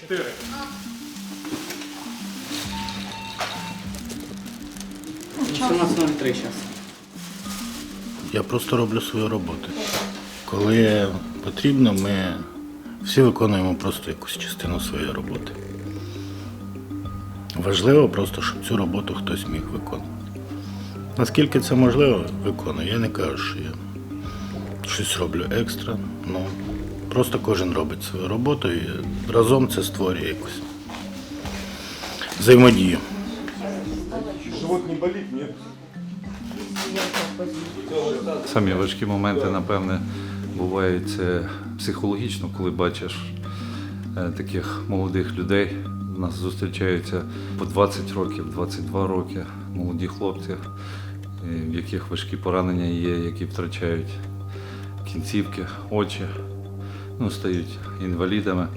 Чотири. Ну, 17.03 зараз. Я просто роблю свою роботу. Коли потрібно, ми всі виконуємо просто якусь частину своєї роботи. Важливо просто, щоб цю роботу хтось міг виконувати. Наскільки це можливо, виконую. Я не кажу, що я щось роблю екстра. Ну, просто кожен робить свою роботу і разом це створює якусь взаємодію. Живот не болить, ні? Самі важкі моменти, напевне, бувають це психологічно, коли бачиш е, таких молодих людей. У нас зустрічаються по 20 років, 22 роки молоді хлопці, е, в яких важкі поранення є, які втрачають кінцівки, очі, ну, стають інвалідами.